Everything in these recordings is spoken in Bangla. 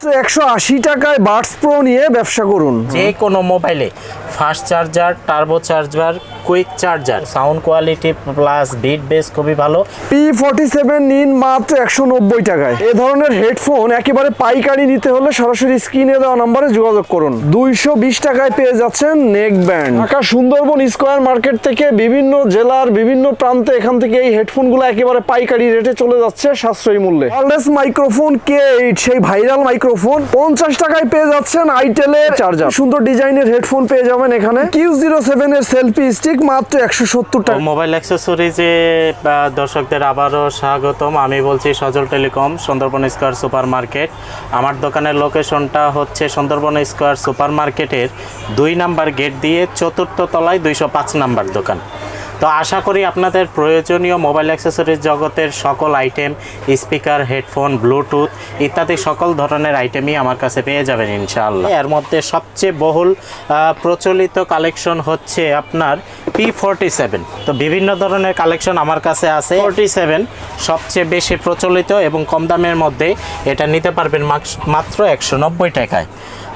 একশো আশি টাকায় বাডস প্রো নিয়ে ব্যবসা করুন। যে কোনো মোবাইলে fast charger turbo charger quick charger sound quality plus beat bass খুবই ভালো। পি ফর্টি সেভেন নিন মাত্র একশো নব্বই টাকায়। এ ধরনের হেডফোন একেবারে পাইকারি নিতে হলে সরাসরি স্ক্রিনে দেওয়া নম্বরে যোগাযোগ করুন। দুইশো বিশ টাকায় পেয়ে যাচ্ছেন neck band Dhaka Sundarban square market থেকে বিভিন্ন জেলার বিভিন্ন প্রান্তে এখান থেকে এই হেডফোনগুলো একেবারে পাইকারি রেটে চলে যাচ্ছে সাশ্রয়ী মূল্যে। ওয়ারলেস মাইক্রোফোন কে এইট সেই ভাইরাল মাইক্রোফোন পঞ্চাশ টাকায় পেয়ে যাচ্ছেন আইটেলের চার্জার সুন্দর ডিজাইনের হেডফোন পেয়ে যাবেন এখানে। কিউ জিরো সেভেন এর সেলফি স্টিক মাত্র একশো সত্তর টাকা। মোবাইল অ্যাক্সেসরিজে দর্শকদের আবারও স্বাগতম। আমি বলছি Sajal telecom, Sundarban square super market আমার দোকানের লোকেশনটা হচ্ছে সুন্দরবন স্কোয়ার সুপার মার্কেটের দুই নাম্বার গেট দিয়ে চতুর্থ তলায় দুইশো পাঁচ নাম্বার দোকান। তো আশা করি আপনাদের প্রয়োজনীয় মোবাইল অ্যাক্সেসরিজ জগতের সকল আইটেম স্পিকার হেডফোন ব্লুটুথ ইত্যাদি সকল ধরনের আইটেমই আমার কাছে পেয়ে যাবেন ইনশাআল্লাহ। এর মধ্যে সবচেয়ে বহুল প্রচলিত কালেকশন হচ্ছে আপনার পি ফোরটি সেভেন তো বিভিন্ন ধরনের কালেকশন আমার কাছে আছে। ফোরটি সেভেন সবচেয়ে বেশি প্রচলিত এবং কম দামের মধ্যে এটা নিতে পারবেন মাত্র একশো নব্বই টাকায়।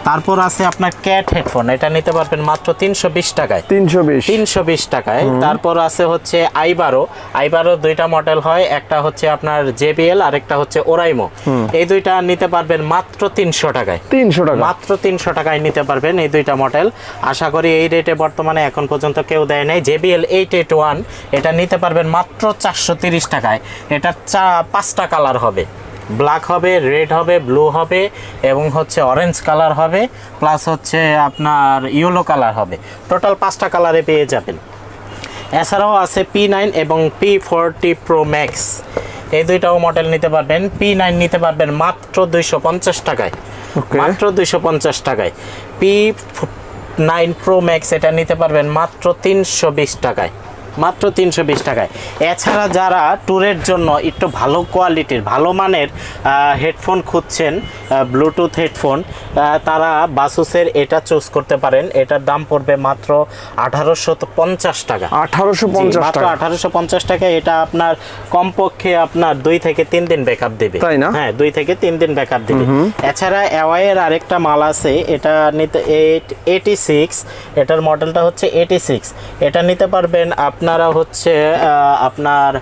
তারপর আছে আপনার ক্যাট হেডফোন এটা নিতে পারবেন মাত্র তিনশো বিশ টাকায়। তিনশো বিশ। তিনশো বিশ টাকায়। তারপর আছে হচ্ছে আইবারো। আইবারো দুইটা মডেল হয় একটা হচ্ছে আপনার জেবিএল আর একটা হচ্ছে ওরাইমো। এই দুইটা নিতে পারবেন মাত্র তিনশো টাকায়। তিনশো টাকা। মাত্র তিনশো টাকায় নিতে পারবেন এই দুইটা মডেল আশা করি এই রেটে বর্তমানে এখন পর্যন্ত কেউ দেয় নাই। জেবিএল এইট এইট ওয়ান এটা নিতে পারবেন মাত্র চারশো তিরিশ টাকায়। এটা চা পাঁচটা কালার হবে। ব্ল্যাক হবে রেড হবে ব্লু হবে এবং হচ্ছে অরেঞ্জ কালার হবে প্লাস হচ্ছে আপনার ইয়েলো কালার হবে। টোটাল পাঁচটা কালারে পেয়ে যাবেন। এছাড়াও আছে পি নাইন এবং পি ফোরটি প্রো ম্যাক্স এই দুইটাও মডেল নিতে পারবেন। পি নাইন নিতে পারবেন মাত্র দুইশো পঞ্চাশ টাকায়. মাত্র দুইশো পঞ্চাশ টাকায়। পি নাইন প্রো ম্যাক্স এটা নিতে পারবেন মাত্র তিনশো বিশ টাকায়। মাত্র তিনশো বিশ টাকায়। এছাড়া যারা ট্যুরের জন্য একটু ভালো কোয়ালিটির ভালো মানের হেডফোন খুঁজছেন ব্লুটুথ হেডফোন তারা বাসুসের এটা চুজ করতে পারেন। এটার দাম পড়বে মাত্র আঠারোশো পঞ্চাশ টাকা। আঠারোশো পঞ্চাশ মাত্র আঠারোশো পঞ্চাশ টাকা এটা আপনার কমপক্ষে আপনার দুই থেকে তিন দিন ব্যাকআপ দেবে। তাই না? হ্যাঁ দুই থেকে তিন দিন ব্যাকআপ দেবে। এছাড়া অ্যাওয়াইয়ের আরেকটা মাল আছে এটা নিতে এইটি সিক্স এটার মডেলটা হচ্ছে এইটি সিক্স এটা নিতে পারবেন আপনারা হচ্ছে আপনার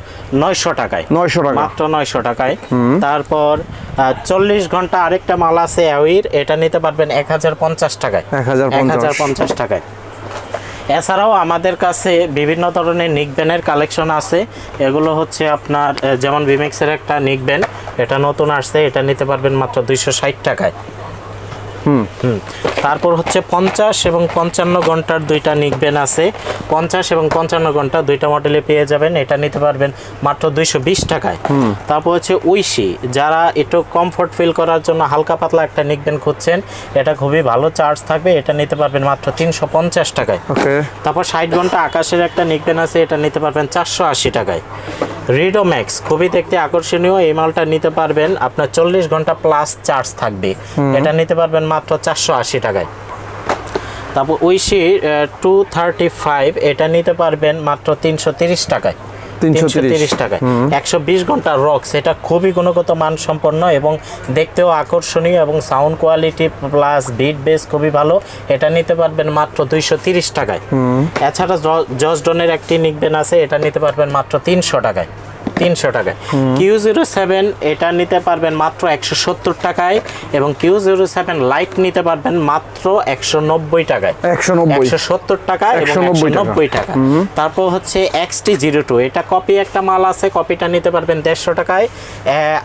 নয়শো টাকায়। নয়শো টাকা। মাত্র নয়শো টাকায়। তারপর চল্লিশ ঘণ্টা আরেকটা মাল আছে এটা নিতে পারবেন এক হাজার পঞ্চাশ টাকায়। 1050 পঞ্চাশ। টাকায়। এছাড়াও আমাদের কাছে বিভিন্ন ধরনের নিকব্যানের কালেকশন আছে। এগুলো হচ্ছে আপনার যেমন বিমেক্সের একটা নিকব্যান এটা নতুন আসছে এটা নিতে পারবেন মাত্র দুইশো ষাট টাকায়। তারপর হচ্ছে পঞ্চাশ এবং পঞ্চান্ন ঘণ্টার দুইটা নিকবেন আছে। পঞ্চাশ এবং পঞ্চান্ন ঘণ্টা দুইটা মডেলে পেয়ে যাবেন। এটা নিতে পারবেন মাত্র দুইশো বিশ টাকায়। তারপর হচ্ছে উইশি যারা একটু কমফোর্ট ফিল করার জন্য হালকা পাতলা একটা নিকবেন খুঁজছেন এটা খুবই ভালো চার্জ থাকবে। এটা নিতে পারবেন মাত্র তিনশো পঞ্চাশ টাকায়। তারপর ষাট ঘণ্টা আকাশের একটা নিকবেন আছে। এটা নিতে পারবেন চারশো আশি টাকায়। রিডো ম্যাক্স খুবই দেখতে আকর্ষণীয়। এই মালটা নিতে পারবেন। আপনার চল্লিশ ঘণ্টা প্লাস চার্জ থাকবে। এটা নিতে পারবেন মাত্র চারশো আশি টাকায়। তারপর উইশি টু থার্টি ফাইভ এটা নিতে পারবেন মাত্র তিনশো তিরিশ টাকায়। 330 তিরিশ। টাকায়। একশো বিশ ঘণ্টা রক্স এটা খুবই গুণগত এবং দেখতেও আকর্ষণীয় এবং sound quality plus beat bass খুবই ভালো। এটা নিতে পারবেন মাত্র দুইশো তিরিশ টাকায়। এছাড়া একটি নিকবেন আছে এটা নিতে পারবেন মাত্র তিনশো টাকায়। তিনশো টাকায়। কিউ জিরো সেভেন এটা নিতে পারবেন মাত্র একশো সত্তর টাকায় এবং কিউ জিরো সেভেন লাইট নিতে পারবেন মাত্র একশো নব্বই টাকায়। একশো নব্বই। একশো সত্তর টাকা এবং একশো টাকা। নব্বই টাকা। তারপর হচ্ছে এক্সটি জিরো টু এটা কপি একটা মাল আছে কপিটা নিতে পারবেন দেড়শো টাকায়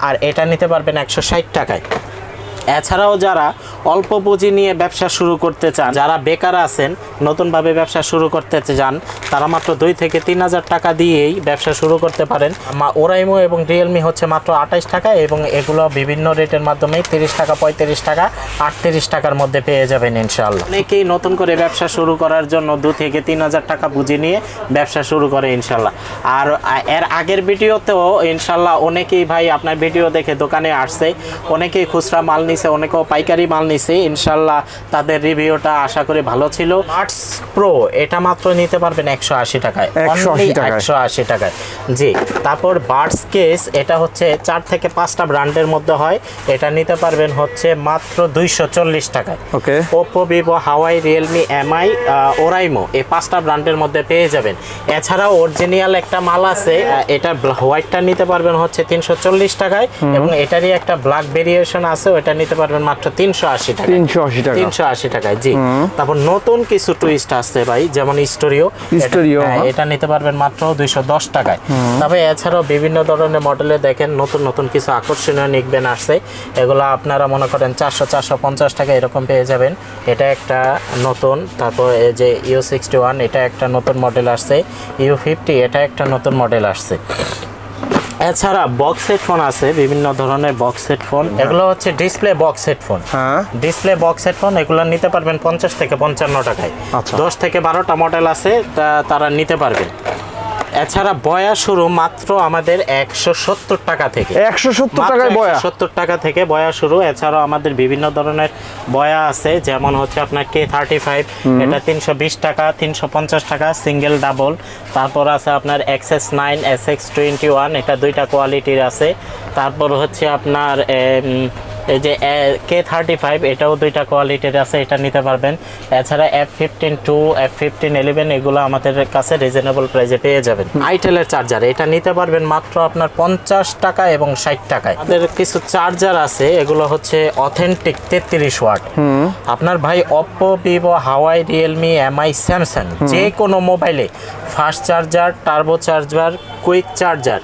আর এটা নিতে পারবেন একশো ষাট টাকায়। এছাড়াও যারা অল্প পুঁজি নিয়ে ব্যবসা শুরু করতে চান, যারা বেকার আছেন, নতুনভাবে ব্যবসা শুরু করতে চান, তারা মাত্র দুই থেকে তিন হাজার টাকা দিয়েই ব্যবসা শুরু করতে পারেন। ওরাইমো এবং রিয়েলমি হচ্ছে মাত্র আঠাইশ টাকা এবং এগুলো বিভিন্ন রেটের মাধ্যমে তিরিশ টাকা, পঁয়ত্রিশ টাকা, আটত্রিশ টাকার মধ্যে পেয়ে যাবেন ইনশাল্লাহ অনেকেই নতুন করে ব্যবসা শুরু করার জন্য দু থেকে তিন হাজার টাকা পুঁজি নিয়ে ব্যবসা শুরু করে ইনশাল্লাহ আর, এর আগের ভিডিওতেও ইনশাল্লাহ অনেকেই ভাই আপনার ভিডিও দেখে দোকানে আসছে, অনেকেই খুচরা মাল নিচ্ছে নিছে অনেকেও পাইকারি মাল নিছে। ইনশাল্লাহ তাদের রিভিউটা আশা করি ভালো ছিল। আর্টস প্রো এটা মাত্র নিতে পারবেন একশো আশি টাকায়। 180 টাকায়। একশো আশি টাকায়। জি তারপর বার্ডস কেস এটা হচ্ছে চার থেকে পাঁচটা ব্র্যান্ডের মধ্যে হয়। এটা নিতে পারবেন হচ্ছে মাত্র দুইশো চল্লিশ টাকায়। Okay. Oppo Vivo Huawei Realme Mi Oraimo এই পাঁচটা ব্র্যান্ডের মধ্যে পেয়ে যাবেন। এছাড়াও অরিজিনাল একটা মাল আছে এটা হোয়াইটটা নিতে পারবেন হচ্ছে তিনশো চল্লিশ টাকায়। এবং এটারই একটা ব্ল্যাক ভেরিয়েশন আছে ওটা নিতে পারবেন মাত্র তিনশো আশি টাকা তিনশো আশি টাকা। তিনশো আশি টাকায় জি। তারপর নতুন কিছু টুইস্ট আসছে ভাই যেমন স্টোরিও। Stereo, হ্যাঁ। এটা নিতে পারবেন মাত্র দুইশো দশ টাকায়। তবে এছাড়াও বিভিন্ন ধরনের মডেলে দেখেন নতুন নতুন কিছু আকর্ষণীয় নিকবেন আসছে। এগুলো আপনারা মনে করেন চারশো চারশো পঞ্চাশ টাকা এরকম পেয়ে যাবেন। এটা একটা নতুন তারপর এই যে ইউ সিক্সটি ওয়ান এটা একটা নতুন মডেল আসছে। ইউ ফিফটি এটা একটা নতুন মডেল আসছে। এছাড়া বক্স হেডফোন আছে বিভিন্ন ধরনের বক্স হেডফোন এগুলো হচ্ছে ডিসপ্লে বক্স হেডফোন হ্যাঁ। ডিসপ্লে বক্স হেডফোন এগুলো নিতে পারবেন পঞ্চাশ থেকে পঞ্চান্ন টাকায়। আচ্ছা। দশ থেকে বারোটা মডেল আছে তারা নিতে পারবেন এছাড়া বয়া শুরু মাত্র আমাদের একশো সত্তর টাকা থেকে। একশো সত্তর টাকায় বয়া? সত্তর টাকা থেকে বয়া শুরু। এছাড়াও আমাদের বিভিন্ন ধরনের বয়া আছে যেমন হচ্ছে আপনার কে থার্টি ফাইভ এটা তিনশো বিশ টাকা তিনশো পঞ্চাশ টাকা সিঙ্গেল ডাবল তারপর আছে আপনার XS nine S X twenty one এটা দুইটা কোয়ালিটির আছে। তারপর হচ্ছে আপনার এই যে কে থার্টি ফাইভ এটাও দুইটা কোয়ালিটির আছে এটা নিতে পারবেন। এছাড়া F fifteen two F fifteen eleven এগুলো আমাদের কাছে রিজনেবল প্রাইসে পেয়ে যাবেন। আইটেলের চার্জার এটা নিতে পারবেন মাত্র আপনার পঞ্চাশ টাকা এবং ষাট টাকায়। আমাদের কিছু চার্জার আছে এগুলো হচ্ছে অথেন্টিক তেত্রিশ ওয়াট আপনার ভাই Oppo Vivo Huawei Realme Mi Samsung যে কোনো মোবাইলে fast charger turbo charger quick charger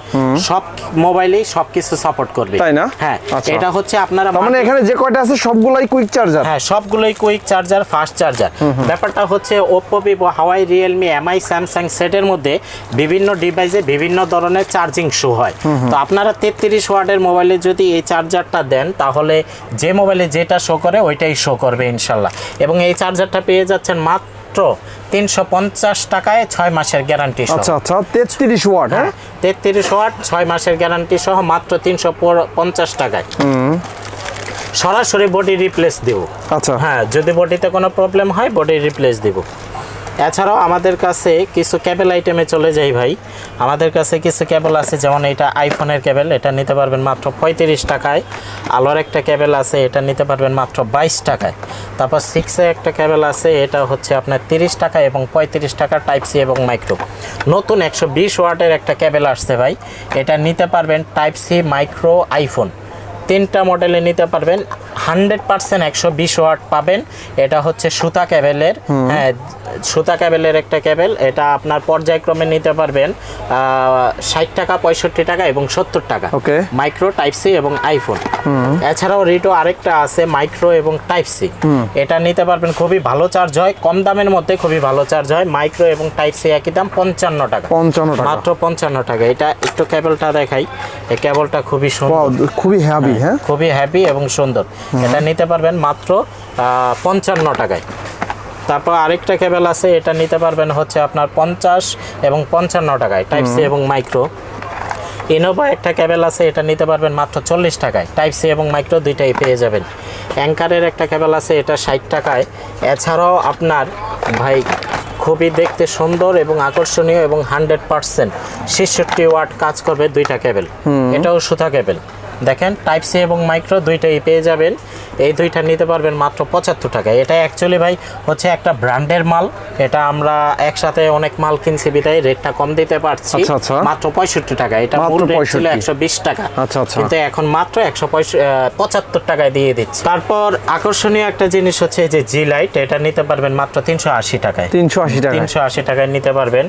সব মোবাইলেই সব কিছু সাপোর্ট করবে। তাই না? হ্যাঁ আচ্ছা। এটা হচ্ছে আপনারা মানে এখানে যে কয়টা আছে সবগুলাই কুইক চার্জার হ্যাঁ সবগুলোই কুইক চার্জার ফাস্ট চার্জার ব্যাপারটা হচ্ছে Oppo Vivo Huawei Realme Mi Samsung সেটের মধ্যে বিভিন্ন ডিভাইসে বিভিন্ন ধরনের চার্জিং শো হয়। তো আপনারা তেত্রিশ ওয়াটের মোবাইলে যদি এই চার্জারটা দেন তাহলে যে মোবাইলে যেটা শো করে ওইটাই শো করবে ইনশাল্লাহ। এবং এই চার্জারটা পেয়ে যাচ্ছেন মাত্র তিনশো পঞ্চাশ টাকায় ছয় মাসের গ্যারান্টি আচ্ছা আচ্ছা তেত্রিশ ওয়াট হ্যাঁ? তেত্রিশ ওয়াট ছয় মাসের গ্যারান্টি সহ মাত্র তিনশো পঞ্চাশ টাকায়। সরাসরি বডি রিপ্লেস দেবো। আচ্ছা। হ্যাঁ যদি বডিতে কোনো প্রবলেম হয় বডি রিপ্লেস দিব। এছাড়াও আমাদের কাছে কিছু ক্যাবেল আইটেমে চলে যাই ভাই। আমাদের কাছে কিছু ক্যাবেল আছে, যেমন এটা আইফোনের ক্যাবেল এটা নিতে পারবেন মাত্র পঁয়ত্রিশ টাকায়। আলোর একটা ক্যাবেল আছে, এটা নিতে পারবেন মাত্র বাইশ টাকায়। তারপর সিক্সে একটা ক্যাবেল আছে, এটা হচ্ছে আপনার তিরিশ টাকা এবং পঁয়ত্রিশ টাকা টাইপ সি এবং মাইক্রো নতুন একশো বিশ ওয়াটের একটা ক্যাবেল আসছে ভাই, এটা নিতে পারবেন টাইপ সি মাইক্রো আইফোন তিনটা মডেলে নিতে পারবেন। হান্ড্রেড পার্সেন্ট একশো বিশ ওয়াট পাবেন। এটা হচ্ছে সুতা ক্যাবেলের হ্যাঁ সুতা ক্যাবেলের একটা ক্যাবেল এটা আপনার পর্যায়ক্রমে নিতে পারবেন ষাট টাকা পঁয়ষট্টি টাকা এবং সত্তর টাকা। Okay. মাইক্রো টাইপ সি এবং আইফোন এছাড়াও রিটো আরেকটা আছে মাইক্রো এবং টাইপ সি এটা নিতে পারবেন খুবই ভালো চার্জ হয়। কম দামের মধ্যে খুবই ভালো চার্জ হয়। মাইক্রো এবং টাইপ সি একই দাম পঞ্চান্ন টাকা। পঞ্চান্ন টাকা। মাত্র পঞ্চান্ন টাকা। এটা একটু কেবলটা দেখাই। এই কেবলটা খুবই সুন্দর। খুবই হ্যাভি হ্যাঁ? খুবই হ্যাপি এবং সুন্দর। এটা নিতে পারবেন মাত্র পঞ্চান্ন টাকায়। তারপর আরেকটা কেবল আছে এটা নিতে পারবেন হচ্ছে আপনার পঞ্চাশ এবং পঞ্চান্ন টাকায় টাইপ সি এবং মাইক্রো ইনোভা একটা কেবল আছে এটা নিতে পারবেন মাত্র চল্লিশ টাকায়। টাইপ সি এবং মাইক্রো দুইটাই পেয়ে যাবেন। অ্যাঙ্কারের একটা কেবল আছে এটা ষাট টাকায়। এছাড়াও আপনার ভাই খুবই দেখতে সুন্দর এবং আকর্ষণীয় এবং হান্ড্রেড পার্সেন্ট ছেষট্টি ওয়াট কাজ করবে দুইটা কেবল এটাও সুতা কেবল দেখেন টাইপ সি এবং মাইক্রো দুইটাই পেয়ে যাবেন। এই দুইটা নিতে পারবেন মাত্র পঁচাত্তর টাকায়। এটা অ্যাকচুয়ালি ভাই হচ্ছে একটা ব্র্যান্ডের মাল। এটা আমরা একসাথে অনেক মাল কিনছি বিদায় রেটটা কম দিতে পারছি। আচ্ছা, আচ্ছা। মাত্র পঁয়ষট্টি টাকা এটা মূল রেট ছিল একশো বিশ টাকা। আচ্ছা। কিন্তু এখন মাত্র একশো পঁচাত্তর টাকায় দিয়ে দিচ্ছি। তারপর আকর্ষণীয় একটা জিনিস হচ্ছে যে জি লাইট এটা নিতে পারবেন মাত্র তিনশো আশি টাকায়। তিনশো আশি টাকা তিনশো আশি টাকায় নিতে পারবেন।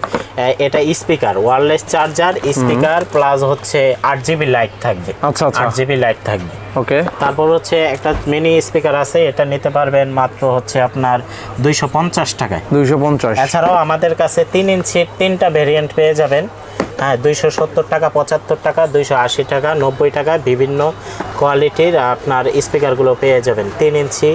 এটা speaker wireless charger speaker plus হচ্ছে আট জিবি লাইট থাকবে। আচ্ছা। আট জিবি লাইট থাকবে। ওকে। তারপর হচ্ছে একটা মিনি স্পিকার আছে এটা নিতে পারবেন মাত্র হচ্ছে আপনার দুইশো পঞ্চাশ টাকায়। দুইশো পঞ্চাশ। এছাড়াও আমাদের কাছে তিন ইঞ্চির তিনটা ভেরিয়েন্ট পেয়ে যাবেন। হ্যাঁ দুইশো সত্তর টাকা পঁচাত্তর টাকা দুইশো আশি টাকা নব্বই টাকা বিভিন্ন কোয়ালিটির আপনার স্পিকারগুলো পেয়ে যাবেন। তিন ইঞ্চি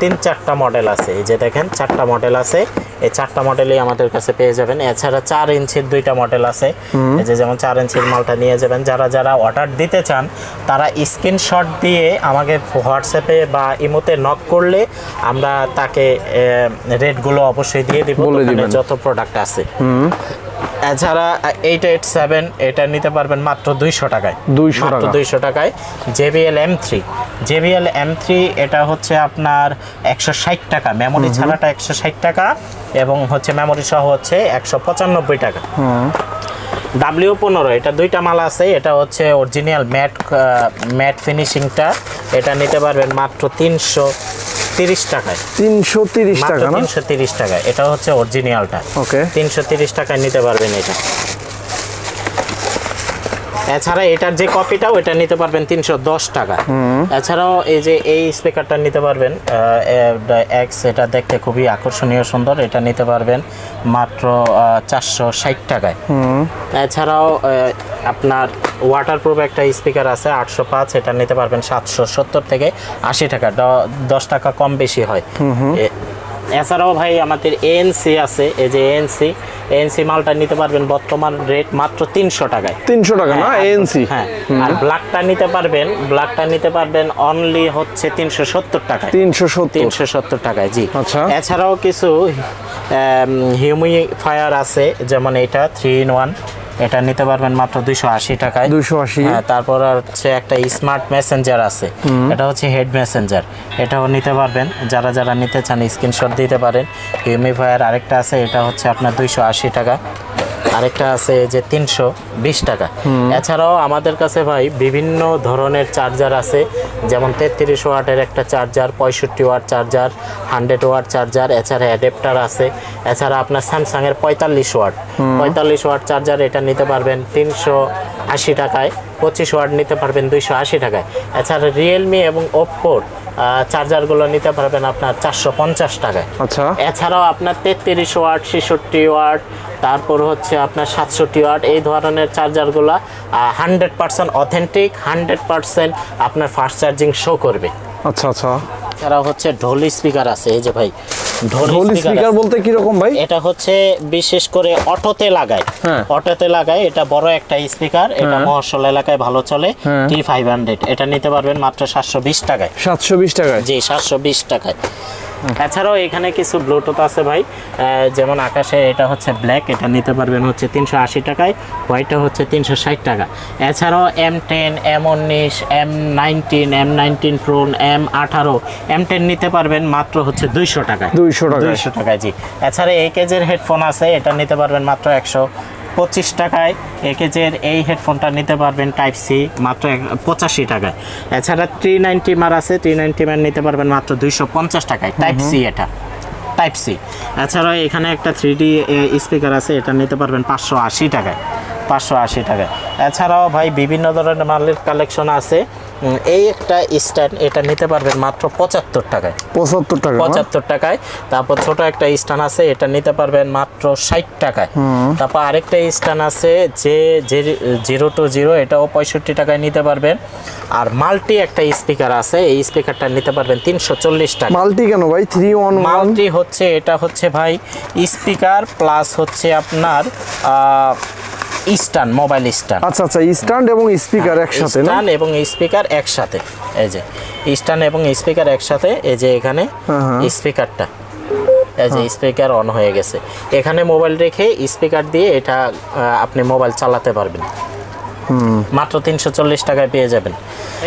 তিন চারটা মডেল আছে। এই যে দেখেন চারটা মডেল আছে। এই চারটা মডেলই আমাদের কাছে পেয়ে যাবেন। এছাড়া চার ইঞ্চির দুইটা মডেল আছে। এই যে যেমন চার ইঞ্চির মালটা নিয়ে যাবেন। যারা যারা অর্ডার দিতে চান তারা স্ক্রিনশট দিয়ে আমাকে হোয়াটসঅ্যাপে বা ইমোতে নক করলে আমরা তাকে রেটগুলো অবশ্যই দিয়ে দিব। যত প্রোডাক্ট আছে। এছাড়া এইট এইট সেভেন এটা নিতে পারবেন মাত্র দুইশো টাকায়। 200 মাত্র দুইশো টাকায়। JBL M three JBL M three এটা হচ্ছে আপনার একশো ষাট টাকা। মেমোরি ছাড়াটা একশো ষাট টাকা এবং হচ্ছে মেমোরি সহ হচ্ছে একশো পঁচানব্বই টাকা। ডাব্লিউ পনেরো এটা দুইটা মাল আছে। এটা হচ্ছে অরিজিনাল ম্যাট ম্যাট ফিনিশিংটা এটা নিতে পারবেন মাত্র তিনশো তিরিশ টাকায়। তিনশো তিরিশ টাকা না? তিনশো তিরিশ টাকা এটা হচ্ছে অরিজিনালটা ওকে। তিনশো তিরিশ টাকায় নিতে পারবেন এটা। এছাড়া এটার যে কপিটা ওইটা নিতে পারবেন তিনশো দশ টাকা। এছাড়াও এই যে এই স্পিকারটা নিতে পারবেন এক্স এটা দেখতে খুবই আকর্ষণীয় সুন্দর। এটা নিতে পারবেন মাত্র চারশো ষাট টাকায়। এছাড়াও আহ, আপনার ওয়াটারপ্রুফ একটা স্পিকার আছে আটশো পাঁচ এটা নিতে পারবেন সাতশো সত্তর থেকে আশি টাকা। দশ টাকা কম বেশি হয়। এছাড়াও ভাই আমাদের এএনসি আছে এই যে এএনসি এএনসি মালটা নিতে পারবেন বর্তমান রেট মাত্র তিনশো টাকায়। তিনশো টাকা না? হ্যাঁ, এএনসি হ্যাঁ। আর ব্ল্যাকটা নিতে পারবেন ব্ল্যাকটা নিতে পারবেন অনলি হচ্ছে তিনশো সত্তর টাকায়। তিনশো তিনশো সত্তর টাকায় জি। আচ্ছা। এছাড়াও কিছু হিউমিফায়ার আছে যেমন এটা থ্রি ইন ওয়ান এটা নিতে পারবেন মাত্র দুইশো আশি টাকায়। দুইশো আশি? তারপর হচ্ছে একটা স্মার্ট মেসেঞ্জার আছে। এটা হচ্ছে হেড মেসেঞ্জার এটাও নিতে পারবেন। যারা যারা নিতে চান স্ক্রিনশট দিতে পারেন। হিউমিফায়ার আরেকটা আছে এটা হচ্ছে আপনার দুইশো আশি টাকা। আরেকটা আছে যে তিনশো বিশ টাকা। এছাড়াও আমাদের কাছে ভাই বিভিন্ন ধরনের চার্জার আছে যেমন তেত্রিশ ওয়াটের একটা চার্জার পঁয়ষট্টি watt charger hundred watt charger এছাড়া অ্যাডাপ্টার আছে এছাড়া আপনার স্যামসাংয়ের পঁয়তাল্লিশ ওয়াট। পঁয়তাল্লিশ ওয়াট চার্জার এটা নিতে পারবেন তিনশো আশি টাকায় পঁচিশ ওয়াট নিতে পারবেন দুইশো আশি টাকায়। এছাড়া রিয়েলমি এবং ওপ্পোর চার্জারগুলো নিতে পারবেন আপনার চারশো পঞ্চাশ টাকায়। আচ্ছা। এছাড়াও আপনার তেত্রিশ ওয়াট ছেষট্টি ওয়াট তারপর হচ্ছে আপনার সাতষট্টি ওয়াট এই ধরনের চার্জারগুলো hundred percent authentic hundred percent আপনার ফাস্ট চার্জিং শো করবে। আচ্ছা আচ্ছা। এছাড়াও হচ্ছে ঢোল স্পিকার আছে এই যে ভাই ঢোল স্পিকার বলতে কি রকম ভাই? এটা হচ্ছে বিশেষ করে অটোতে লাগায়। হ্যাঁ। অটোতে লাগায় এটা বড় একটা স্পিকার এটা মহাশল মহসল এলাকায় ভালো চলে হ্যাঁ। টি ফাইভ হান্ড্রেড এটা নিতে পারবেন মাত্র সাতশো বিশ টাকায়। সাতশো বিশ টাকায়? জি সাতশো বিশ টাকায়। এছাড়াও এখানে কিছু ব্লুটুথ আছে ভাই। যেমন আকাশে এটা হচ্ছে ব্ল্যাক এটা নিতে পারবেন হচ্ছে তিনশো আশি টাকায় হোয়াইটটা হচ্ছে তিনশো ষাট টাকা। এছাড়াও এম টেন এম উনিশ M nineteen M nineteen pro M আঠারো এম টেন নিতে পারবেন মাত্র হচ্ছে দুইশো টাকায়। 200 টাকায়। দুইশো টাকায় জি। এছাড়া এই কেজের হেডফোন আছে এটা নিতে পারবেন মাত্র একশো। পঁচিশ টাকায় একেজের এই হেডফোনটা নিতে পারবেন টাইপ সি মাত্র পঁচাশি টাকায়। এছাড়া থ্রি নাইনটি মার আছে থ্রি নাইনটি মার নিতে পারবেন মাত্র দুইশো পঞ্চাশ টাকায় টাইপ সি এটা। টাইপ সি এছাড়াও এখানে একটা থ্রি ডি স্পিকার আছে, এটা নিতে পারবেন পাঁচশো আশি টাকায়। পাঁচশো আশি টাকায়। এছাড়াও ভাই, বিভিন্ন ধরনের মালের কালেকশন আছে। এই একটা স্ট্যান্ড এটা নিতে পারবেন মাত্র পঁচাত্তর টাকায়। পঁচাত্তর টাকা পঁচাত্তর টাকায়। তারপর ছোট একটা স্টান আছে এটা নিতে পারবেন মাত্র ষাট টাকায়। তারপর আরেকটা স্টান আছে যে জিরো টু জিরো এটাও পঁয়ষট্টি টাকায় নিতে পারবেন। আর মাল্টি একটা স্পিকার আছে এই স্পিকারটা নিতে পারবেন তিনশো চল্লিশ টাকা মাল্টি কেন ভাই? Three one one? মাল্টি হচ্ছে এটা হচ্ছে ভাই স্পিকার প্লাস হচ্ছে আপনার স্টান মোবাইল ইস্টার্ন আচ্ছা আচ্ছা ইস্টার্ন এবং স্পিকার একসাথে না? এবং স্পিকার একসাথে এই যে। ইস্টার্ন এবং স্পিকার একসাথে এই যে এখানে হ্যাঁ, হ্যাঁ। স্পিকারটা এই যে স্পিকার অন হয়ে গেছে। এখানে মোবাইল রেখে স্পিকার দিয়ে এটা আপনি মোবাইল চালাতে পারবেন। মাত্র তিনশো চল্লিশ টাকায় পেয়ে যাবেন।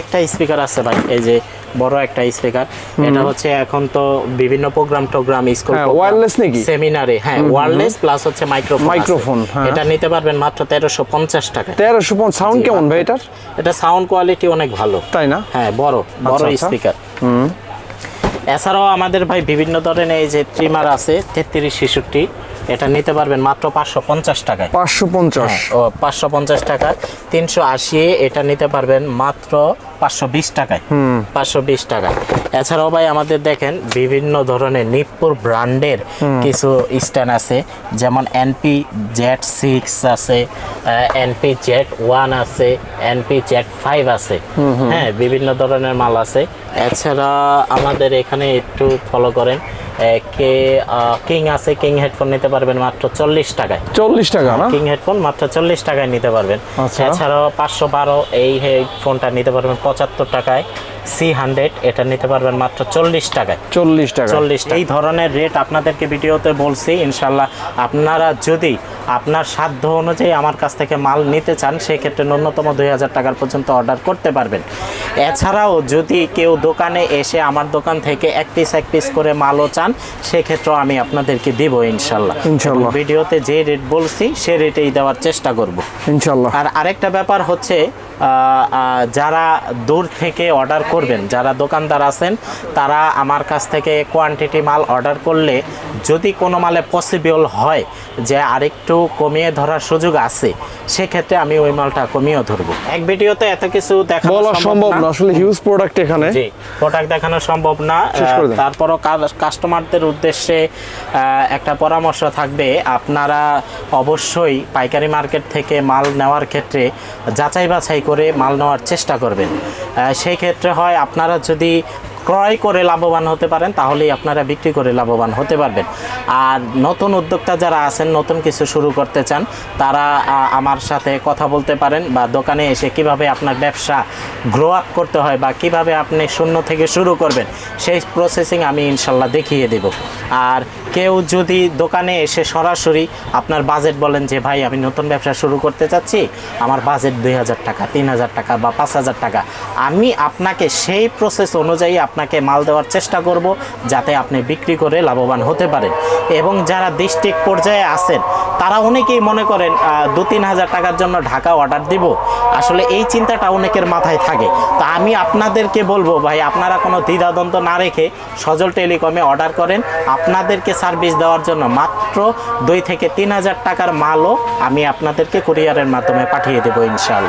একটা স্পিকার আছে ভাই এই যে বড় একটা স্পিকার। এটা হচ্ছে এখন তো বিভিন্ন প্রোগ্রাম টোগ্রাম স্কুল wireless নাকি? সেমিনারে হ্যাঁ ওয়্যারলেস প্লাস হচ্ছে মাইক্রোফোন হ্যাঁ। এটা নিতে পারবেন মাত্র তেরোশো পঞ্চাশ টাকা তেরোশো পঞ্চাশ সাউন্ড কেমন ভাই এটার? এটা সাউন্ড কোয়ালিটি অনেক ভালো। তাই না? হ্যাঁ বড় বড় আচ্ছা। স্পিকার এছাড়াও আমাদের ভাই বিভিন্ন ধরনের এই যে ট্রিমার আছে তেত্রিশ ছেষট্টি। এটা নিতে পারবেন মাত্র পাঁচশো পঞ্চাশ টাকায়। পাঁচশো পঞ্চাশ। ও পাঁচশো পঞ্চাশ টাকা। তিনশো আশি এটা নিতে পারবেন মাত্র পাঁচশো বিশ টাকায়। পাঁচশো বিশ টাকায়। এছাড়াও ভাই আমাদের দেখেন বিভিন্ন ধরনের নিপ্পুর ব্র্যান্ডের কিছু স্ট্যান্ড আছে যেমন এনপি জেড সিক্স আছে এনপি জেড ওয়ান আছে এনপি জেড ফাইভ আছে। হ্যাঁ বিভিন্ন ধরনের মাল আছে। এছাড়া আমাদের এখানে একটু ফলো করেন কে কিং আছে কিং হেডফোন নিতে পারবেন মাত্র চল্লিশ টাকায়। চল্লিশ টাকা না? কিং হেডফোন মাত্র চল্লিশ টাকায় নিতে পারবেন। আচ্ছা। এছাড়াও পাঁচশো বারো এই হেডফোনটা নিতে পারবেন পঁচাত্তর টাকায়। সি হান্ড্রেড এটা নিতে পারবেন মাত্র চল্লিশ টাকায়। চল্লিশ টাকা। চল্লিশ এই ধরনের রেট আপনাদেরকে ভিডিওতে বলছি ইনশাল্লাহ আপনারা যদি আপনার সাধ্য অনুযায়ী আমার কাছ থেকে মাল নিতে চান সেক্ষেত্রে ন্যূনতম দুই হাজার টাকার পর্যন্ত অর্ডার করতে পারবেন। এছাড়াও যদি কেউ দোকানে এসে আমার দোকান থেকে এক পিস এক পিস করে মালও চান সেক্ষেত্রেও আমি আপনাদেরকে দিব ইনশাল্লাহ। ইনশাল্লাহ। ভিডিওতে যে রেট বলছি সে রেটেই দেওয়ার চেষ্টা করব। ইনশাল্লাহ। আর আরেকটা ব্যাপার হচ্ছে যারা দূর থেকে অর্ডার করবেন যারা দোকানদার আছেন তারা আমার কাছ থেকে কোয়ান্টিটি মাল অর্ডার করলে যদি কোনো মালে পসিবল হয় যে আরেকটু কমিয়ে ধরার সুযোগ আছে সেক্ষেত্রে আমি ওই মালটা কমিয়েও ধরবো। এক ভিডিওতে এত কিছু দেখা বলা সম্ভব না। আসলে হিউজ প্রোডাক্ট এখানে। জি প্রোডাক্ট দেখানো সম্ভব না। তারপরও কাস্টমারদের উদ্দেশ্যে একটা পরামর্শ থাকবে আপনারা অবশ্যই পাইকারি মার্কেট থেকে মাল নেওয়ার ক্ষেত্রে যাচাই বাছাই করে মাল নেওয়ার চেষ্টা করবেন। সেই ক্ষেত্রে হয় আপনারা যদি ক্রয় করে লাভবান হতে পারেন, তাহলেই আপনারা বিক্রি করে লাভবান হতে পারবেন। আর নতুন উদ্যোক্তা যারা আছেন, নতুন কিছু শুরু করতে চান, তারা আমার সাথে কথা বলতে পারেন বা দোকানে এসে কীভাবে আপনার ব্যবসা গ্রো আপ করতে হয় বা কীভাবে আপনি শূন্য থেকে শুরু করবেন, সেই প্রসেসিং আমি ইনশাল্লাহ দেখিয়ে দেব। আর কেউ যদি দোকানে এসে সরাসরি আপনার বাজেট বলেন যে, ভাই, আমি নতুন ব্যবসা শুরু করতে চাচ্ছি, আমার বাজেট দুই হাজার টাকা, তিন হাজার টাকা বা পাঁচ হাজার টাকা। আমি আপনাকে সেই প্রসেস অনুযায়ী আপনাকে মাল দেওয়ার চেষ্টা করব যাতে আপনি বিক্রি করে লাভবান হতে পারেন। এবং যারা ডিস্ট্রিক্ট পর্যায়ে আছেন, তারা অনেকেই মনে করেন দু তিন হাজার টাকার জন্য ঢাকা অর্ডার দিব। আসলে এই চিন্তাটা অনেকের মাথায় থাকে। তা আমি আপনাদেরকে বলব, ভাই, আপনারা কোনো দ্বিধাদ্বন্দ্ব না রেখে সজল টেলিকমে অর্ডার করেন। আপনাদেরকে সার্ভিস দেওয়ার জন্য মাত্র দুই থেকে তিন হাজার টাকার মালও আমি আপনাদেরকে কুরিয়ারের মাধ্যমে পাঠিয়ে দেবো ইনশাল্লাহ